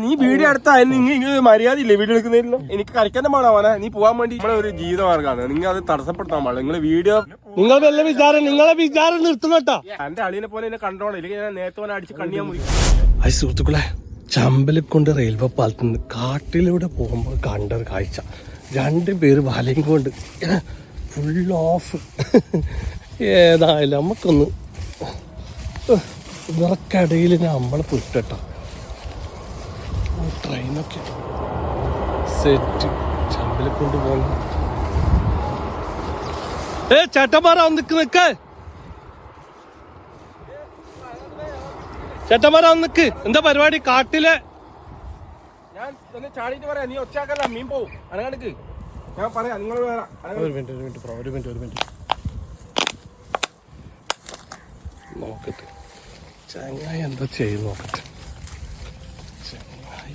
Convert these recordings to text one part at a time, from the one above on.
നീ വീഡിയോ അടുത്തായാലും നിങ്ങൾ ഇങ്ങനെ മര്യാദ ഇല്ലേ വീഡിയോ എടുക്കുന്നില്ല എനിക്ക് കരിക്കാൻ വേണം അവനെ നീ പോവാൻ വേണ്ടി നമ്മളെ ഒരു ജീവിതമാർഗമാണ് നിങ്ങൾ അത് തടസ്സപ്പെടുത്താൻ പാടില്ല. നിങ്ങൾ വീഡിയോ നിങ്ങൾ വല്ല വിചാരം നിങ്ങളെ വിചാരം നിർത്തണട്ടാ എന്റെ അളിനെ പോലെ എന്നെ കണ്ടോളാം ഇല്ലെങ്കിൽ ഞാൻ നേരത്തെ പോലെ അടിച്ച് കണ്ണിയാൻ മുറി അത് സുഹൃത്തുക്കളെ ചമ്പലിക്കൊണ്ട് റെയിൽവേ പാലത്തിൽ നിന്ന് കാട്ടിലൂടെ പോകുമ്പോൾ കണ്ട ഒരു കാഴ്ച. രണ്ട് പേര് വലയും കൊണ്ട് ഫുൾ ഓഫ് ഏതായാലും നമുക്കൊന്ന് ഇവർക്കിടയിൽ നമ്മളെ പുറ്റട്ടോ ട്രെയിനൊക്കെ സെറ്റ്. ചമ്പിൽ കൊണ്ടുപോകണം. ഏ ചേട്ടന്മാരാ നിക്ക് നിക്ക്. ചേട്ടന്മാരാ നിക്ക്. എന്താ പരിപാടി? കാട്ടിലെ ഞാൻ ഒന്ന് ചാടിയിട്ട് പറയാം. നീ ഒച്ചാക്കല്ല മീൻ പോവും. അനങ്ങടുക്ക് ഞാൻ പറയാം നിങ്ങൾ ഒരു മിനിറ്റ് ഒരു മിനിറ്റ് ഒരു മിനിറ്റ് ഒരു മിനിറ്റ്. നോക്കട്ടെ. ചങ്ങായി എന്താ ചെയ്ത് നോക്കട്ടെ ചങ്ങായി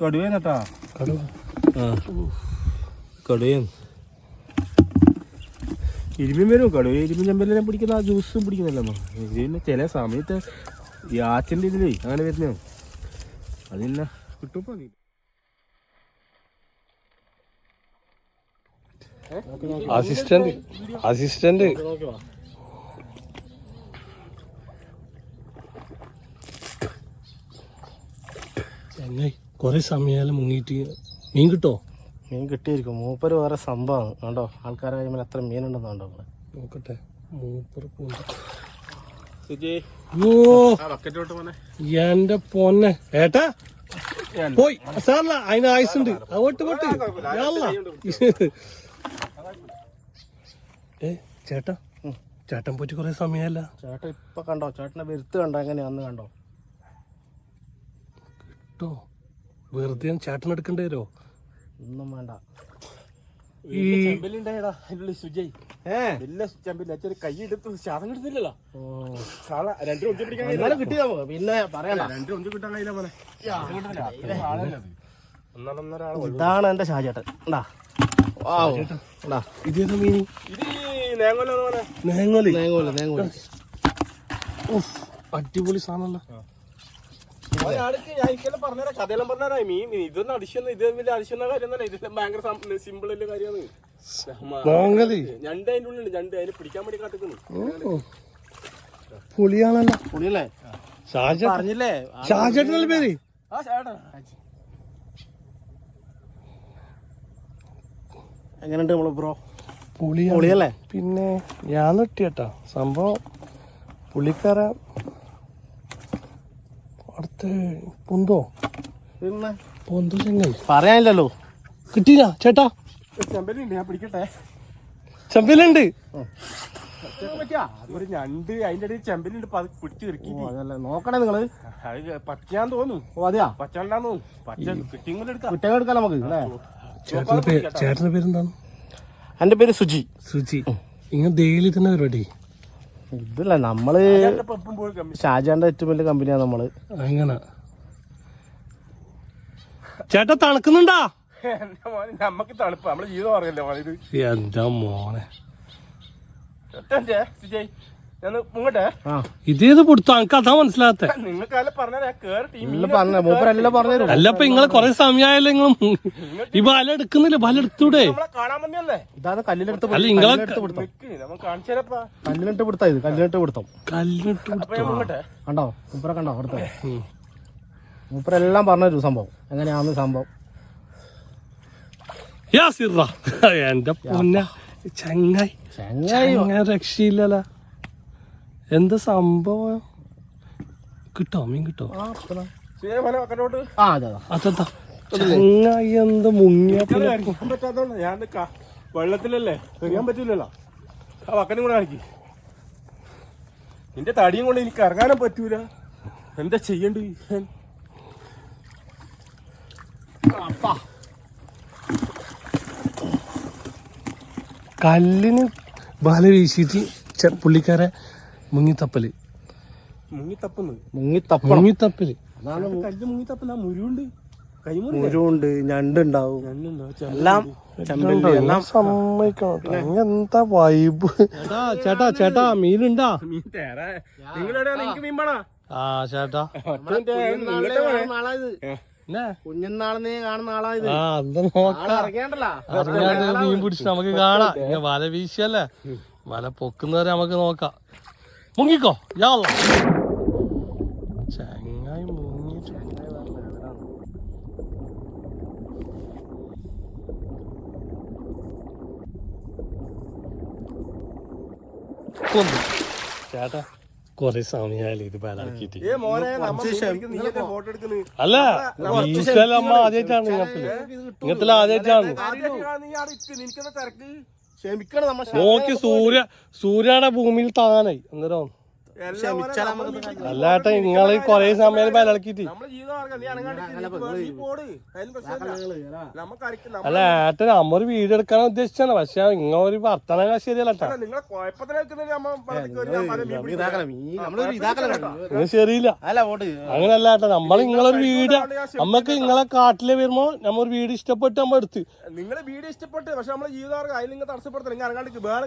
കടുവേനട്ടാ? കടുവ. കടുവയും ഇരുമ്പിൻ വരും. കടുവ ഇരുമ്പിൻ ചെമ്പലിനെ പിടിക്കുന്ന ആ ജ്യൂസും പിടിക്കുന്നല്ലോ ഇതിന് ചില സമയത്ത് ഈ ആച്ചിന്റെ ഇതിലേ അങ്ങനെ വരുന്ന. അതിന്നെ കിട്ടുമ്പോ നീ അസിസ്റ്റന്റ് അസിസ്റ്റന്റ്. ചങ്ങായി കൊറേ സമയം മുങ്ങിയിട്ട് മീൻ കിട്ടോ? മീൻ കിട്ടിയിരിക്കും. മൂപ്പര് വേറെ സംഭവമാണ്. കണ്ടോ? ആൾക്കാരെ കഴിയുമ്പോൾ എത്ര മീനുണ്ടെന്ന് കണ്ടോ നോക്കട്ടെ. മൂപ്പർ എന്റെ പൊന്നെ. ഏട്ടാ പോയി. സാറല്ല അതിന് ആയുസുണ്ട് അങ്ങോട്ട് പോട്ട്. ഏ ചേട്ടാ. ചേട്ടൻ പോയിട്ട് കൊറേ സമയമല്ല ചേട്ടൻ ഇപ്പൊ കണ്ടോ? ചേട്ടനെ വരുത്ത് കണ്ടോ? എങ്ങനെയാന്ന് കണ്ടോ? കേട്ടോ? വെറുതെ ചേട്ടൻ എടുക്കേണ്ടി വരുമോ ഒന്നും വേണ്ട. ഈ ചെമ്പലുണ്ടായടാ അതിനുള്ള സുജയ്. ഏ? വലിയ ചെമ്പില്ല അച്ഛൻ കൈ എടുത്ത്. സാള രണ്ടു ഒഞ്ചി പിടിക്കാൻ പിന്നെ പറയണ്ട. രണ്ടു ഒഞ്ചി കിട്ടാൻ കഴിയില്ല മോനെ. ഒന്നൊന്നൊരാൾ ഇതാണ് എന്റെ ഷാജേട്ടൻ. ഉണ്ടാ ഇതേതാ അടിപൊളി സാധനല്ല കഥയെല്ലാം പറഞ്ഞാ മീൻ ഇതൊന്നും അടിശൊന്നും ഇത് വലിയ അടിശൊന്ന കാര്യമൊന്നുമല്ല. ഇതെല്ലാം ഭയങ്കര സിമ്പിൾ വലിയ കാര്യമാണ്. മാങ്ങലി ഞണ്ട് അതിന്റെ ഉള്ളിൽ ഞണ്ട് അതിന് പിടിക്കാൻ വേണ്ടി പുളിയാണല്ലോ പുളിയല്ലേ? പറഞ്ഞില്ലേ? ഷാജേട്ടനല്ലേ പേര്? ആ ചേട്ടാ എങ്ങനെയുണ്ട് നമ്മൾ ബ്രോ? പുളി പുളിയല്ലേ? പിന്നെ ഞാൻ നെട്ടിയട്ടാ. സംഭവം പുള്ളിക്കാരൻ അടുത്ത് പൊന്തോ? പൊന്തോ ചെങ്ങൽ പറയാനില്ലല്ലോ. കിട്ടിയാ ചേട്ടാ? ചെമ്പലുണ്ട് ഞാൻ പിടിക്കട്ടെ. ചെമ്പലുണ്ട്. ഒരു ഞണ്ട്. അതിന്റെ ഇടയിൽ ചെമ്പലുണ്ട്. അത് പിടിച്ച് ഓ ഇറക്കി അതല്ലേ. നോക്കണേ നിങ്ങൾ. അത് പച്ചയാന്ന് തോന്നുന്നു. ഓ അതെയാ? പച്ചണ്ടാന്ന് തോന്നുന്നു. പച്ച കിട്ടിയും എടുക്കാം. കുട്ടികൾ എടുക്കാം നമുക്ക് അല്ലേ? ചേട്ടന്റെ പേര് ചേട്ടന്റെ പേരെന്താണ്? എന്റെ പേര് സുജി. സുജി. ഇങ്ങനെ ഡെയിലി തന്നെ പരിപാടി ഇതല്ല നമ്മൾ ഷാജാന്റെ ഏറ്റവും വലിയ കമ്പനിയാണ് നമ്മൾ. അങ്ങനെ. ചേട്ടാ തണുക്കുന്നുണ്ടാ? നമ്മക്ക് തണുപ്പ്. നമ്മൾ ജീവിതം അറിയില്ല മോനെ ഇത്? എന്താ മോനെ. ഇതേത് കൊടുത്തു അനക്ക് അതാ മനസ്സിലാത്ത അല്ല ഇപ്പൊ ഇങ്ങളെ കൊറേ സമയമായാലും നിങ്ങൾ ഈ ബാല എടുക്കുന്നില്ല? ബാല എടുത്തൂടെ? ഇതാണ് കല്ലിലെടുത്ത് അല്ല, നിങ്ങളെ കല്ലിലിട്ട് പിടുത്തം. ഇത്. കല്ലിലിട്ട് പിടുത്തം. മുങ്ങട്ടെ? കണ്ടോ? മൂപ്പരെ കണ്ടോ? അവിടുത്തെ മൂപ്പരെല്ലാം പറഞ്ഞൊരു സംഭവം. എങ്ങനെയാന്ന് സംഭവം. യാ സിറ. എന്റെ പൊന്ന ചങ്ങായി. ചെങ്ങായി ചങ്ങായി രക്ഷയില്ലല്ല. എന്താ സംഭവം? കിട്ടോ മീൻ കിട്ടോ? ആ, അതെ അതെന്താ ചങ്ങായി എന്താ ഞാൻ വെള്ളത്തിലല്ലേ? എറിയാൻ പറ്റൂലല്ലോ. ആ വക്കനും കൂടെ കാണിക്ക്. നിന്റെ തടിയും കൊണ്ട് എനിക്ക് ഇറങ്ങാനും പറ്റൂല. എന്താ ചെയ്യണ്ട? കല്ലിന് ബാല വീശിയിട്ട് പുള്ളിക്കാരെ മുങ്ങിത്തപ്പൽ. മുങ്ങി തപ്പുന്നു മുങ്ങി തപ്പണം മുങ്ങിത്തപ്പൽ. കല്ല് മുരുണ്ട്. ഞണ്ടുണ്ടാവും. എല്ലാം സമ്മതിക്കണം വൈബ്. ചേട്ടാ ചേട്ടാ മീനുണ്ടാ? ആ ചേട്ടാ. കുഞ്ഞുനാളിലെ കാണുന്ന ആളാ ഇത്. എന്നാ? കാണുന്ന ആളാ ഇത്. ആ എന്താ നോക്കാം? അറിയാണ്ടല്ലോ അറിയാണ്ട് മീൻ പിടിച്ച് നമുക്ക് കാണാം. വല വീശിയല്ലേ? വല പൊക്കുന്നവരെ നമുക്ക് നോക്കാം. മുങ്ങിക്കോ അല്ലാ. ചങ്ങായി കൊന്നു ചേട്ടാ കൊറേ സമയായാലും ഇത് എടുക്കുന്നത് അല്ല വീശലമ്മ ആദ്യമായിട്ടാണ് ഇങ്ങനത്തെ ഇങ്ങനത്തിൽ ആദ്യമായിട്ടാണ് ക്ഷമിക്കണം നമ്മൾ നോക്കി സൂര്യ സൂര്യയുടെ ഭൂമിയിൽ താനായി. അന്നേരം അല്ലാട്ടെ നിങ്ങൾ കൊറേ സമയം. നമ്മ- അല്ല ഏട്ട നമ്മൾ വീട് എടുക്കാൻ ഉദ്ദേശിച്ചാണ് പക്ഷെ നിങ്ങൾ ഒരു വർത്തമാനം ശരിയല്ല ഏട്ടാ അല്ല, നിങ്ങളെ കുഴപ്പത്തിന് വെക്കുന്നതിന് നമ്മ വെള്ളത്തിൽ കയറി ഞാൻ പല മീൻ പിടിക്കും. ഇതാക്കണം ഈ നമ്മളൊരു ഇതാക്കണം കേട്ടോ. നിങ്ങൾ ശരിയില്ല. അങ്ങനല്ല ഏട്ടാ നമ്മൾ നിങ്ങളൊരു വീട് നമ്മക്ക് നിങ്ങളെ കാട്ടിൽ വരുമ്പോ നമ്മ വീട് ഇഷ്ടപ്പെട്ട് നമ്മ എടുത്ത്. നിങ്ങളെ വീട് ഇഷ്ടപ്പെട്ട് പക്ഷെ നമ്മളെ ജീവിതമാർഗം അതിൽ നിങ്ങൾ തടസ്സപ്പെടുത്തില്ല നിങ്ങൾ അനങ്ങാണ്ട് വേറെ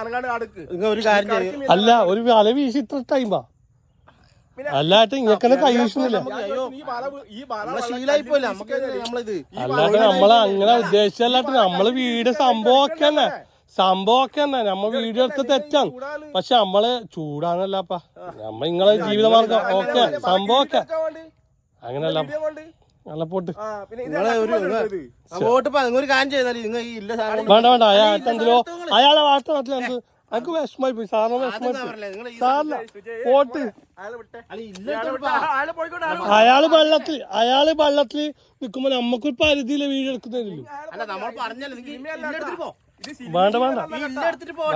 അനങ്ങാണ്ട് അടുക്ക് നിങ്ങൾ കാര്യം അല്ല ഒരു വല വീശി ഇത്ര ടൈമാ അല്ലാട്ട് ഇങ്ങനെ കൈ വീശുന്നില്ല ബാല നമ്മളെ അങ്ങനെ ഉദ്ദേശിച്ചല്ലാട്ട് നമ്മൾ വീഡിയോ സംഭവമൊക്കെ തന്നെ സംഭവമൊക്കെ തന്നെ. നമ്മ വീഡിയോ എടുത്ത് തെറ്റാണ്. പക്ഷെ നമ്മൾ ചൂടാണല്ലപ്പാ. നമ്മ നിങ്ങളെ ജീവിതമാർഗം ഓക്കെ സംഭവമൊക്കെ. അങ്ങനല്ല നല്ല പോട്ട്. പിന്നെ ഇത് ഒരു വോട്ട് നിങ്ങൾ ഒരു കാര്യം ചെയ്താൽ നിങ്ങൾ ഇല്ല സാധനം വേണ്ട വേണ്ട. അയാൾ എന്തിനോ അയാളെ വാർത്ത നാട്ടിൽ എനിക്ക് വിഷമായി പോയി. സാറിന് വിഷമായി സാറിന് പോട്ട് അയാളെ വിട്ടെ. അല്ല ഇല്ല അയാളെ വിട്ടെ. അയാളെ പോയിക്കോട്ടെ അയാളെ അയാൾ വെള്ളത്തിൽ അയാൾ വെള്ളത്തിൽ നിൽക്കുമ്പോ നമുക്കൊരു പരിധിയിലെ വീഡിയോ നിങ്ങൾ വേണ്ട വേണ്ട. ഈ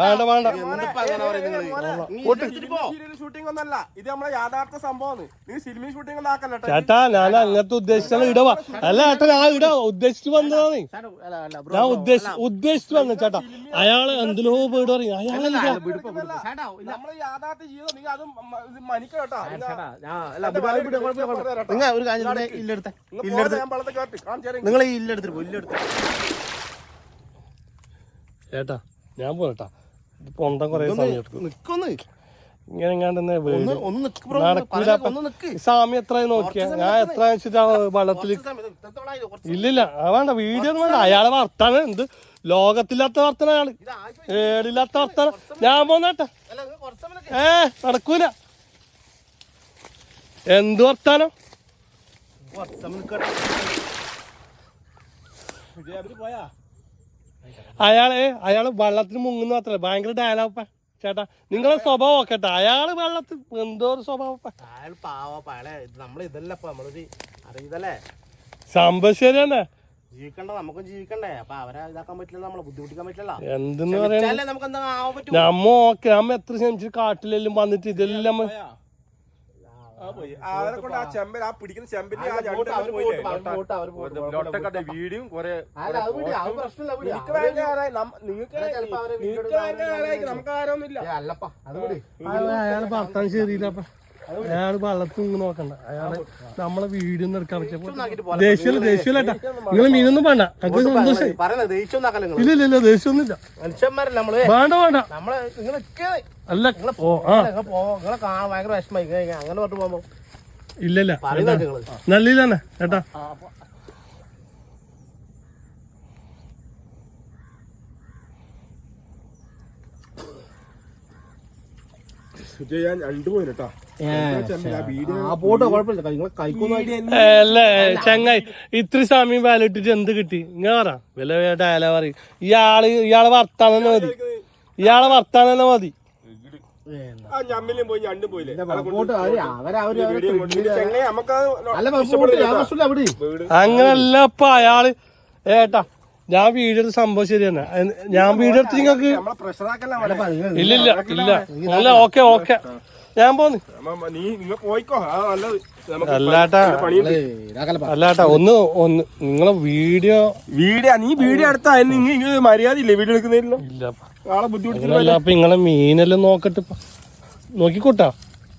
വേണ്ട വേണ്ട. ഷൂട്ടിംഗ് ഒന്നല്ല. ഇത് നമ്മളെ യാഥാർത്ഥ സംഭവമാണ്. നീ സിനിമ ഷൂട്ടിംഗ് ഒന്നും ആക്കല്ല ചേട്ടാ ഞാൻ അങ്ങനത്തെ ഉദ്ദേശിച്ചാണ് ഇടവാ. അല്ല ചേട്ടാ ഞാൻ ഇടാ ഉദ്ദേശിച്ചു വന്നതാണ് ഞാൻ ഉദ്ദേശിച്ചു ഉദ്ദേശിച്ചു വന്ന ചേട്ടാ. അയാൾ എന്തിലോ വീട് പറയും. അയാളെ നമ്മളെ യാഥാർത്ഥ ജീവിതം നീ അതും മനിക്കട്ടാ നിങ്ങൾ ഇല്ലെടുത്ത് നിങ്ങൾ ഒരു കാര്യം ചെയ്തേ, ഇല്ല എടുത്തേ ഇല്ല എടുത്ത് ഞാൻ വെള്ളത്തിൽ കാട്ടി കാണിച്ചു തരാം. നിങ്ങൾ ഈ ഇല്ല എടുത്തിട്ട് ചേട്ടാ ഞാൻ പോരട്ടാ. പൊന്തം കൊറേ സമയം നിക്കൊന്ന്. ഇങ്ങനെ എങ്ങാണ്ട് ഒന്ന് വീട് ഒന്ന് നിക്ക് ബ്രോ ഒന്ന് നിക്ക്. ഈ സമയം എത്രയായി നോക്കിയാ? ഞാൻ എത്ര വെച്ചിട്ടാ വെള്ളത്തിൽ കുറച്ച് സമയം, ഇത്രത്തോളായി, ഇല്ലില്ല അത് വേണ്ട. വീഡിയോ ഒന്നും വേണ്ട. അയാളെ വർത്താനം. എന്ത്? ലോകത്തില്ലാത്ത വർത്തന അയാൾ. ഏടില്ലാത്ത വർത്തന ഞാൻ പോന്നേട്ടെ. ഏ നടക്കൂല. എന്ത് വർത്താനം. പോയാ? അയാളെ അയാൾ വെള്ളത്തിന് മുങ്ങുന്ന മാത്രല്ല ഭയങ്കര ഡയലോപ്പ ചേട്ടാ നിങ്ങളെ സ്വഭാവം ഒക്കെ അയാൾ വെള്ളത്തിൽ എന്തോ ഒരു സ്വഭാവം. അയാൾ നമ്മൾ നമ്മളൊരു അറിയതല്ലേ? സംഭവം ശരിയാണ് ജീവിക്കണ്ട നമുക്കും ജീവിക്കണ്ടേ. അപ്പൊ അവരെ ഇതാക്കാൻ പറ്റില്ല നമ്മളെ ബുദ്ധിമുട്ടിക്കാൻ പറ്റില്ല എന്തെന്ന് പറയാ നമ്മ ഓക്കെ നമ്മ എത്ര ശ്രമിച്ചു കാട്ടിലെല്ലാം വന്നിട്ട് ഇതെല്ലാം അവരെ കൊണ്ട് ആ ചെമ്പൻ ആ പിടിക്കുന്ന ചെമ്പിന്റെ ആ കൊറേ വിട്, വിട്. നിങ്ങൾക്ക് ഭയങ്കര നിങ്ങൾക്ക് അവരെ വീഡിയോ നിങ്ങൾക്ക് ഭയങ്കര ആരായി? നമുക്ക് ആരൊന്നുമില്ല. അയാൾ ഭർത്താൻ ശരിയില്ലപ്പ. അയാൾ വള്ളത്തു നിന്ന് നോക്കണ്ട. അയാൾ നമ്മളെ വീടിന്ന് എടുക്കാൻ പറ്റിയപ്പോ ദേഷ്യല്ല ദേഷ്യമല്ല ദേഷ്യമല്ലേട്ടാ നിങ്ങൾ മീനൊന്നും വേണ്ട. അത് സന്തോഷം ഇല്ല ഇല്ല ഇല്ല ദേഷ്യമൊന്നുമില്ല മനുഷ്യന്മാരല്ല നമ്മൾ? വേണ്ട വേണ്ട. നമ്മളെ നിങ്ങളൊക്കെ നിൽക്കേ അല്ല ഓ ആ. നിങ്ങൾ പോവോ നിങ്ങളെ കാണാൻ ഭയങ്കര വിഷമായി ഇങ്ങനെ ഇങ്ങനെ അങ്ങനെ പറഞ്ഞു പോകുമ്പോ. ഇല്ല ഇല്ല. പറയുന്നത് നിങ്ങൾ. നല്ല തന്നെ ചേട്ടാ ഞാൻ രണ്ടു പോയി ചങ്ങായി ഇത്ര സമയം വാലിട്ടിട്ട് എന്ത് കിട്ടി? ഇങ്ങനെ പറ. വില ഡയല പറയും. ഇയാൾ ഇയാളെ വർത്താനം തന്നെ മതി. ഇയാളെ വർത്താനം തന്നെ മതി. അങ്ങനല്ല ഇപ്പൊ അയാൾ. ഏട്ടാ ഞാൻ വീഡിയോ എടുത്ത സംഭവം ശരി തന്നെ. ഞാൻ വീഡിയോ എടുത്ത് നിങ്ങൾക്ക് നമ്മളെ പ്രഷറാക്കല്ല ഇല്ല ഇല്ല. ഇല്ല അല്ല ഓക്കെ ഓക്കെ. ഞാൻ പോന്ന്. നീ നിങ്ങൾ പോയിക്കോ. അല്ലാട്ടാ. അല്ലാട്ടാ ഒന്ന് ഒന്ന് നിങ്ങളെ വീഡിയോ വീഡിയോ നീ വീഡിയോ എടുത്താ നിങ്ങൾ ഇങ്ങനെ മര്യാദ ഇല്ലേ വീഡിയോ എടുക്കുന്നില്ല ഇല്ല. ആളെ ബുദ്ധിമുട്ടില്ല അപ്പൊ നിങ്ങളെ മീനെല്ലാം നോക്കട്ടെ. നോക്കിക്കൂട്ടാ?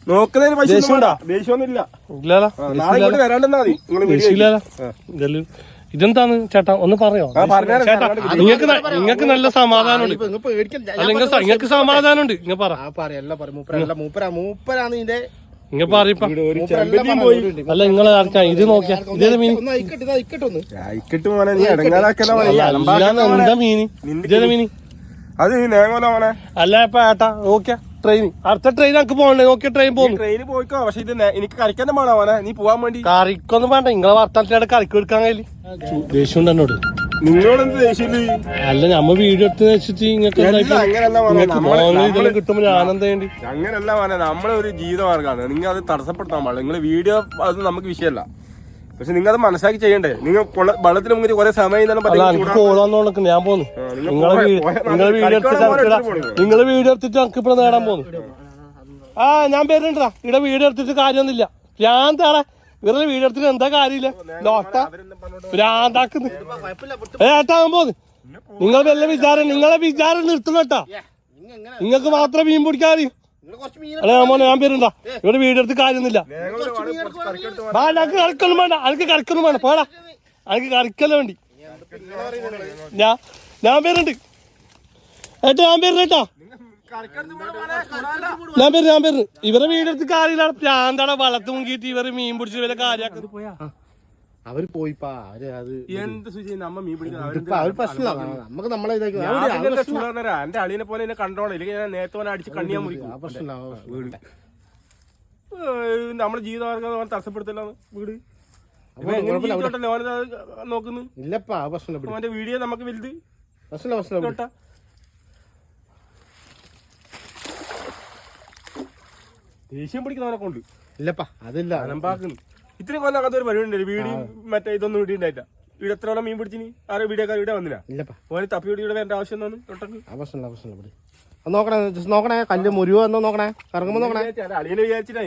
നോക്കുന്നതിന് പൈസ ദേഷ്യം ഉണ്ടോ? ഇല്ല ഇല്ലല്ലോ. നാളെ ഇങ്ങോട്ട് വരാണ്ടെന്നാ മതി. ഇതെന്താണ് ചേട്ടാ? ഒന്ന് പറയോ? ചേട്ടാ നിങ്ങൾക്ക് നിങ്ങൾക്ക് നല്ല സമാധാനമുണ്ട്. ഇപ്പൊ ഇങ്ങ് അല്ല നിങ്ങൾ നിങ്ങൾക്ക് സമാധാനമുണ്ട്. ഇങ്ങ പറ. ആ പറ. പറ മൂപ്പരല്ല മൂപ്പരാ മൂപ്പരാണ് ഇതിന്റെ ഇങ്ങ പറയിപ്പ അല്ല നിങ്ങൾ ആർക്കാ ഇത് നോക്കിയാ. ഇതേത് മീൻ. എന്താ ഇതേത് അത് മോനെ. അല്ല ഇപ്പൊ ഏട്ടാ നോക്കിയാ. ട്രെയിൻ അടുത്ത ട്രെയിൻ നമുക്ക് പോകണ്ടേ? നോക്കിയ ട്രെയിൻ പോകുന്നു ട്രെയിൻ പോയിക്കോ? പക്ഷെ ഇത് എനിക്ക് കറിക്കാൻ വേണോ മോനെ നീ പോവാൻ വേണ്ടി. കറിക്കൊന്നും വേണ്ട. നിങ്ങളെ വർത്താനത്തിലാണ് കറിക്ക് എടുക്കാൻ കഴിയില്ല. ദേഷ്യം ഉണ്ട് എന്നോട്. നിങ്ങളോട് എന്ത് ദേഷ്യമില്ല അല്ല നമ്മ വീഡിയോ എടുത്ത് വെച്ചിട്ട് ഇങ്ങനത്തെ കിട്ടുമ്പോ ഞാനെന്താ വേണ്ടി അങ്ങനെയല്ല മോനെ നമ്മളെ ഒരു ജീവിതമാർഗമാണ് നിങ്ങൾ അത് തടസ്സപ്പെടുത്താൻ പാടില്ല. നിങ്ങൾ വീഡിയോ അത് നമുക്ക് വിഷയമല്ല. പക്ഷെ നിങ്ങൾ അത് മനസ്സിലാക്കി ചെയ്യണ്ടേ? നിങ്ങൾ വെള്ളത്തിന് മുങ്ങി കുറെ സമയം പറ്റുന്നത് ഞാൻ പോന്നു. നിങ്ങളെ നിങ്ങളെ വീഡിയോ എടുത്തിട്ട്. നിങ്ങളെ വീഡിയോ എനിക്ക് ഇവിടെ നേടാൻ പോന്നു. ആ ഞാൻ പേരുണ്ടാ ഇവിടെ വീഡിയോ എടുത്തിട്ട് കാര്യമൊന്നുമില്ല. ഞാൻ താടാ ഇവരുടെ വീഡിയോ എടുത്തിട്ട് എന്താ കാര്യമില്ല? ലോട്ട. ഭ്രാന്താക്കുന്നു. ഏട്ടാകാൻ ഏട്ടാ ഞാൻ പോന്ന്. നിങ്ങൾ വല്ല വിചാരം നിങ്ങളെ വിചാരം നിർത്തണം കേട്ടാ. നിങ്ങൾക്ക് മാത്രം മീൻ പിടിക്കാൻ അറിയൂ. അല്ല ഞാൻ മോനെ ഞാൻ പേരുണ്ടാ? ഇവിടെ വീടെടുത്ത് എടുത്ത് കാര്യമൊന്നുമില്ല. അനക്ക് കറക്കൊന്നും വേണ്ട അനക്ക് കറക്കൊന്നും വേണ്ട. പോടാ. അനക്ക് കറക്കല്ല വേണ്ടി. ഞാൻ ഞാൻ പേരുണ്ട്. ഏട്ടാ ഞാൻ പേരുണ്ട് കൊടാല. ഞാൻ പേര് ഞാൻ പേര് ഇവരെ വീടെടുത്ത് കാര്യമില്ല. പ്രാന്താടെ വളർത്ത് മുങ്ങിയിട്ട് ഇവർ മീൻ പിടിച്ച് ഇവരെ കാര്യമാക്കുന്നത്. അവർ പോയിപ്പാ അവർ അത് എന്ത് സുചി നമ്മ മീൻ പിടിക്കുന്നത് അവർ നമുക്ക് നമ്മളെ ഇതാക്കി എന്റെ അളിയനെ പോലെ എന്നെ കണ്ടോളാം. ഇല്ലെങ്കിൽ ഞാൻ നേരത്തെ പോലെ അടിച്ച് കണ്ണിയാൻ മുറിക്കും പ്രശ്നമില്ല ആ നമ്മുടെ ജീവിതമാർഗം അവൻ തടസ്സപ്പെടുത്തില്ല വീട്. നോക്കുന്നു? ഇല്ലപ്പാ അവന്റെ വീഡിയോ നമുക്ക് വലുത്. ദേഷ്യം പിടിക്കുന്നവനെ കൊണ്ട് ഇല്ലപ്പാ അതില്ല. അലമ്പാക്കുന്നു ഇത്രയും കൊല്ലം ഒരു പരിപാടി ഉണ്ട് വീഡിയോ മറ്റേ ഇതൊന്നും വീടിണ്ടായില്ല ഇവിടെ എത്ര മീൻ പിടിച്ചിനി? ആരെ വീടേക്കാർ ഇവിടെ വന്നില്ല. ഓന് തപ്പി ഇവിടെ വേണ്ട ആവശ്യം ഒന്നും. നോക്കണേ നോക്കണേ. കല്ല് മുരുവോ എന്നോ നോക്കണേ. കറങ്ങുമ്പോ നോക്കണേ. അളിയനെ വിചാരിച്ചിട്ടാ.